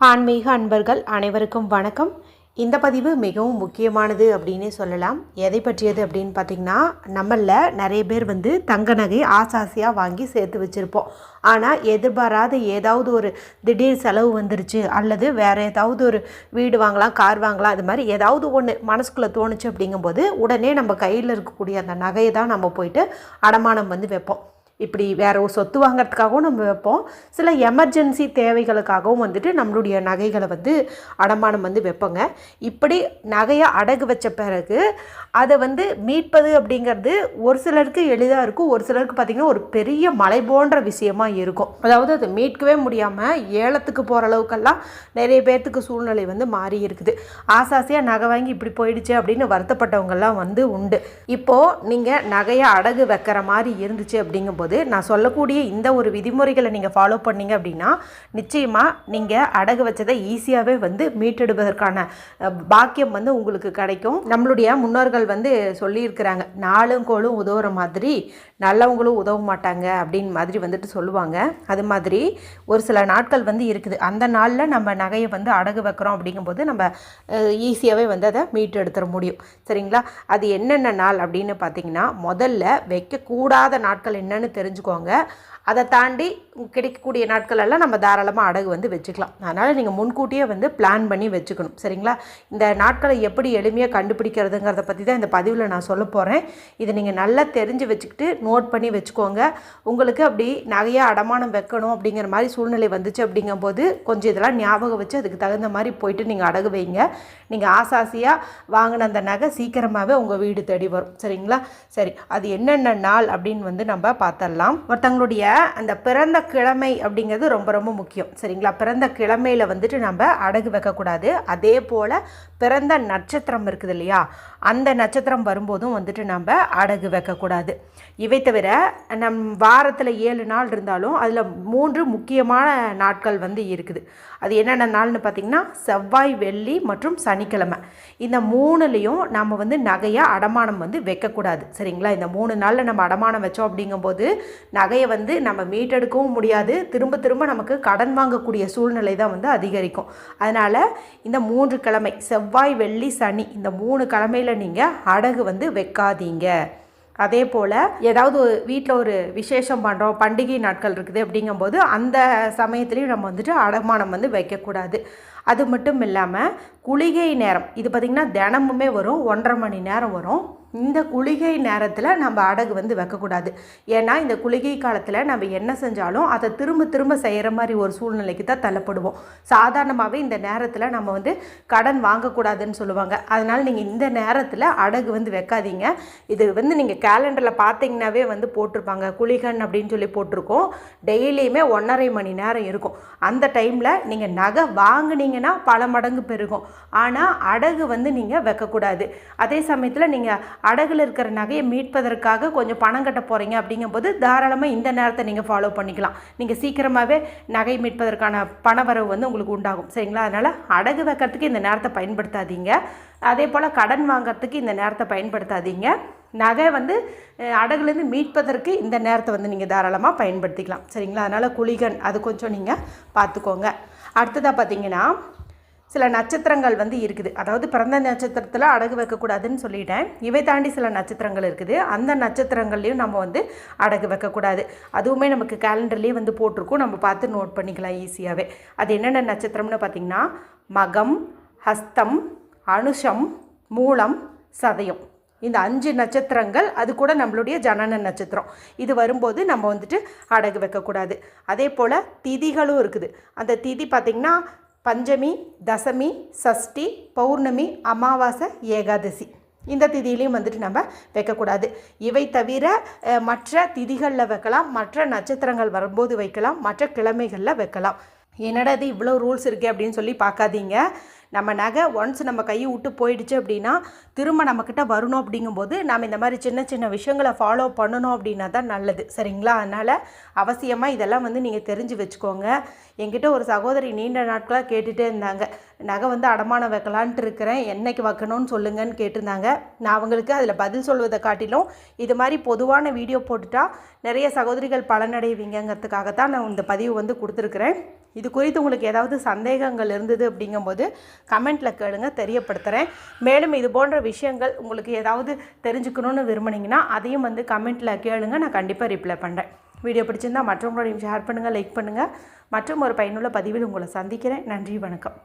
ஆன்மீக அன்பர்கள் அனைவருக்கும் வணக்கம். இந்த பதிவு மிகவும் முக்கியமானது அப்படின்னே சொல்லலாம். எதை பற்றியது அப்படின்னு பார்த்திங்கன்னா நம்மளில் நிறைய பேர் வந்து தங்க நகை ஆசாசியாக வாங்கி சேர்த்து வச்சுருப்போம். ஆனால் எதிர்பாராத ஏதாவது ஒரு திடீர் செலவு வந்துருச்சு அல்லது வேறு ஏதாவது ஒரு வீடு வாங்கலாம் கார் வாங்கலாம் அது மாதிரி ஏதாவது ஒன்று மனசுக்குள்ளே தோணுச்சு அப்படிங்கும்போது உடனே நம்ம கையில் இருக்கக்கூடிய அந்த நகையை தான் நம்ம போயிட்டு அடமானம் வந்து வைப்போம். இப்படி வேற ஒரு சொத்து வாங்கிறதுக்காகவும் நம்ம வைப்போம். சில எமர்ஜென்சி தேவைகளுக்காகவும் வந்துட்டு நம்மளுடைய நகைகளை வந்து அடமானம் வந்து வைப்போங்க. இப்படி நகையை அடகு வச்ச பிறகு அதை வந்து மீட்பது அப்படிங்கிறது ஒரு சிலருக்கு எளிதாக இருக்கும். ஒரு சிலருக்கு பார்த்திங்கன்னா ஒரு பெரிய மலை போன்ற விஷயமா இருக்கும். அதாவது அதை மீட்கவே முடியாமல் ஏலத்துக்கு போகிற அளவுக்கெல்லாம் நிறைய பேர்த்துக்கு சூழ்நிலை வந்து மாறி இருக்குது. ஆசாசியாக நகை வாங்கி இப்படி போயிடுச்சு அப்படின்னு வருத்தப்பட்டவங்கெல்லாம் வந்து உண்டு. இப்போது நீங்கள் நகையை அடகு வைக்கிற மாதிரி இருந்துச்சு அப்படிங்கும்போது நான் சொல்லக்கூடிய இந்த ஒரு விதிமுறைகளை நீங்கள் ஃபாலோ பண்ணீங்க அப்படின்னா நிச்சயமாக நீங்கள் அடகு வச்சதை ஈஸியாகவே வந்து மீட்டெடுப்பதற்கான பாக்கியம் வந்து உங்களுக்கு கிடைக்கும். நம்மளுடைய முன்னோர்கள் வந்து சொல்லியிருக்கிறாங்க நாளும் கோளும் உதவுற மாதிரி நல்லவங்களும் உதவ மாட்டாங்க அப்படின்னு மாதிரி வந்துட்டு சொல்லுவாங்க. அது மாதிரி ஒரு சில நாட்கள் வந்து இருக்குது. அந்த நாளில் நம்ம நகையை வந்து அடகு வைக்கிறோம் அப்படிங்கும்போது நம்ம ஈஸியாகவே வந்து அதை மீட்டெடுத்துட முடியும். சரிங்களா? அது என்னென்ன நாள் அப்படின்னு பார்த்தீங்கன்னா முதல்ல வைக்கக்கூடாத நாட்கள் என்னென்னு தெரிஞ்சுக்கோங்க அதை தாண்டி கிடைக்கக்கூடிய நாட்களெல்லாம் நம்ம தாராளமாக அடகு வந்து வச்சுக்கலாம். அதனால் நீங்கள் முன்கூட்டியே வந்து பிளான் பண்ணி வச்சுக்கணும். சரிங்களா? இந்த நாட்களை எப்படி எளிமையாக கண்டுபிடிக்கிறதுங்கிறத பற்றி தான் இந்த பதிவில் நான் சொல்ல போகிறேன் இதை நீங்கள் நல்லா தெரிஞ்சு வச்சுக்கிட்டு நோட் பண்ணி வச்சுக்கோங்க. உங்களுக்கு அப்படி நகையாக அடமானம் வைக்கணும் அப்படிங்கிற மாதிரி சூழ்நிலை வந்துச்சு அப்படிங்கும்போது கொஞ்சம் இதெல்லாம் ஞாபகம் வச்சு அதுக்கு தகுந்த மாதிரி போயிட்டு நீங்கள் அடகு வைங்க. நீங்கள் ஆசாசியாக வாங்கின அந்த நகை சீக்கிரமாகவே உங்கள் வீடு தேடி வரும். சரிங்களா? சரி அது என்னென்ன நாள் அப்படின்னு வந்து நம்ம பார்த்துடலாம். ஒருத்தங்களுடைய அந்த பிறந்த கிழமை அப்படிங்கிறது ரொம்ப ரொம்ப முக்கியம். சரிங்களா? பிறந்த கிழமையில் வந்துட்டு நம்ம அடகு வைக்கக்கூடாது. அதே போல் பிறந்த நட்சத்திரம் இருக்குது இல்லையா? அந்த நட்சத்திரம் வரும்போதும் வந்துட்டு நம்ம அடகு வைக்கக்கூடாது. இவை தவிர நம் வாரத்தில் ஏழு நாள் இருந்தாலும் அதில் மூன்று முக்கியமான நாட்கள் வந்து இருக்குது. அது என்னென்ன நாள்னு பார்த்திங்கன்னா செவ்வாய் வெள்ளி மற்றும் சனிக்கிழமை. இந்த மூணுலேயும் நம்ம வந்து நகையை அடமானம் வந்து வைக்கக்கூடாது. சரிங்களா? இந்த மூணு நாளில் நம்ம அடமானம் வச்சோம் அப்படிங்கும்போது நகையை வந்து நம்ம மீட்டெடுக்கவும் முடியாது. திரும்ப திரும்ப நமக்கு கடன் வாங்கக்கூடிய சூழ்நிலை தான் வந்து அதிகரிக்கும். அதனால் இந்த மூன்று கிழமை செவ்வாய் வெள்ளி சனி இந்த மூணு கிழமையில் நீங்கள் அடகு வந்து வைக்காதீங்க. அதே போல் ஏதாவது ஒரு வீட்டில் ஒரு விசேஷம் பண்ணுறோம் பண்டிகை நாட்கள் இருக்குது அப்படிங்கும்போது அந்த சமயத்துலேயும் நம்ம வந்துட்டு அடமானம் வந்து வைக்கக்கூடாது. அது மட்டும் இல்லாமல் குளிகை நேரம் இது பார்த்திங்கன்னா தினமுமே வரும் ஒன்றரை மணி நேரம் வரும். இந்த குளிகை நேரத்தில் நம்ம அடகு வந்து வைக்கக்கூடாது. ஏன்னா இந்த குளிகை காலத்தில் நம்ம என்ன செஞ்சாலும் அதை திரும்ப திரும்ப செய்கிற மாதிரி ஒரு சூழ்நிலைக்கு தான் தள்ளப்படுவோம். சாதாரணமாகவே இந்த நேரத்தில் நம்ம வந்து கடன் வாங்கக்கூடாதுன்னு சொல்லுவாங்க. அதனால் நீங்கள் இந்த நேரத்தில் அடகு வந்து வைக்காதீங்க. இது வந்து நீங்கள் கேலண்டரில் பார்த்தீங்கன்னாவே வந்து போட்டிருப்பாங்க. குளிகன் அப்படின்னு சொல்லி போட்டிருக்கோம். டெய்லியுமே ஒன்றரை மணி நேரம் இருக்கும். அந்த டைமில் நீங்கள் நகை வாங்கினீங்கன்னா பல மடங்கு பெருகும். ஆனால் அடகு வந்து நீங்கள் வைக்கக்கூடாது. அதே சமயத்தில் நீங்கள் அடகில் இருக்கிற நகையை மீட்பதற்காக கொஞ்சம் பணம் கட்ட போகிறீங்க அப்படிங்கும்போது தாராளமாக இந்த நேரத்தை நீங்கள் ஃபாலோ பண்ணிக்கலாம். நீங்கள் சீக்கிரமாகவே நகை மீட்பதற்கான பணவரவு வந்து உங்களுக்கு உண்டாகும். சரிங்களா? அதனால் அடகு வைக்கிறதுக்கு இந்த நேரத்தை பயன்படுத்தாதீங்க. அதே போல் கடன் வாங்கிறதுக்கு இந்த நேரத்தை பயன்படுத்தாதீங்க. நகை வந்து அடகுலேருந்து மீட்பதற்கு இந்த நேரத்தை வந்து நீங்கள் தாராளமாக பயன்படுத்திக்கலாம். சரிங்களா? அதனால் குளிகன் அது கொஞ்சம் நீங்கள் பார்த்துக்கோங்க அடுத்ததாக பார்த்தீங்கன்னா சில நட்சத்திரங்கள் வந்து இருக்குது. அதாவது பிறந்த நட்சத்திரத்தில் அடகு வைக்கக்கூடாதுன்னு சொல்லிட்டேன். இவை தாண்டி சில நட்சத்திரங்கள் இருக்குது. அந்த நட்சத்திரங்கள்லையும் நம்ம வந்து அடகு வைக்கக்கூடாது. அதுவுமே நமக்கு கேலண்டர்லேயே வந்து போட்டிருக்கோம். நம்ம பார்த்து நோட் பண்ணிக்கலாம் ஈஸியாகவே அது என்னென்ன நட்சத்திரம்னு பார்த்திங்கன்னா மகம் ஹஸ்தம் அனுஷம் மூலம் சதயம். இந்த அஞ்சு நட்சத்திரங்கள் அது கூட நம்மளுடைய ஜனன நட்சத்திரம். இது வரும்போது நம்ம வந்துட்டு அடகு வைக்கக்கூடாது. அதே போல் திதிகளும் இருக்குது. அந்த திதி பார்த்திங்கன்னா பஞ்சமி தசமி சஷ்டி பௌர்ணமி அமாவாசை ஏகாதசி. இந்த திதியிலையும் வந்துட்டு நம்ம வைக்கக்கூடாது. இவை தவிர மற்ற திதிகளில் வைக்கலாம் மற்ற நட்சத்திரங்கள் வரும்போது வைக்கலாம் மற்ற கிழமைகளில் வைக்கலாம். என்னடா இது இவ்வளோ ரூல்ஸ் இருக்குது அப்படின்னு சொல்லி பார்க்காதீங்க. நம்ம நகை ஒன்ஸ் நம்ம கையை விட்டு போயிடுச்சு அப்படின்னா திரும்ப நம்மக்கிட்ட வரணும் அப்படிங்கும்போது நம்ம இந்த மாதிரி சின்ன சின்ன விஷயங்களை ஃபாலோ பண்ணணும் அப்படின்னா தான் நல்லது. சரிங்களா? அதனால் அவசியமாக இதெல்லாம் வந்து நீங்கள் தெரிஞ்சு வச்சுக்கோங்க. என்கிட்ட ஒரு சகோதரி நீண்ட நாட்களாக கேட்டுகிட்டே இருந்தாங்க. நகை வந்து அடமானம் வைக்கலான்ட்டு இருக்கிறேன். என்னைக்கு வைக்கணும்னு சொல்லுங்கன்னு கேட்டிருந்தாங்க. நான் அவங்களுக்கு அதில் பதில் சொல்வதை காட்டிலும் இது மாதிரி பொதுவான வீடியோ போட்டுட்டா நிறைய சகோதரிகள் பலனடைவீங்கங்கிறதுக்காக தான் நான் இந்த பதிவு வந்து கொடுத்துருக்குறேன். இது குறித்து உங்களுக்கு ஏதாவது சந்தேகங்கள் இருந்தது அப்படிங்கும்போது கமெண்ட்டில் கேளுங்க தெரியப்படுத்துகிறேன் மேலும் இது போன்ற விஷயங்கள் உங்களுக்கு ஏதாவது தெரிஞ்சுக்கணுன்னு விரும்புனீங்கன்னா அதையும் வந்து கமெண்ட்டில் கேளுங்க நான் கண்டிப்பாக ரிப்ளை பண்ணுறேன் வீடியோ பிடிச்சிருந்தா மற்றவங்களோடையும் ஷேர் பண்ணுங்கள் லைக் பண்ணுங்கள் மற்றும் ஒரு பயனுள்ள பதிவில் உங்களை சந்திக்கிறேன். நன்றி வணக்கம்.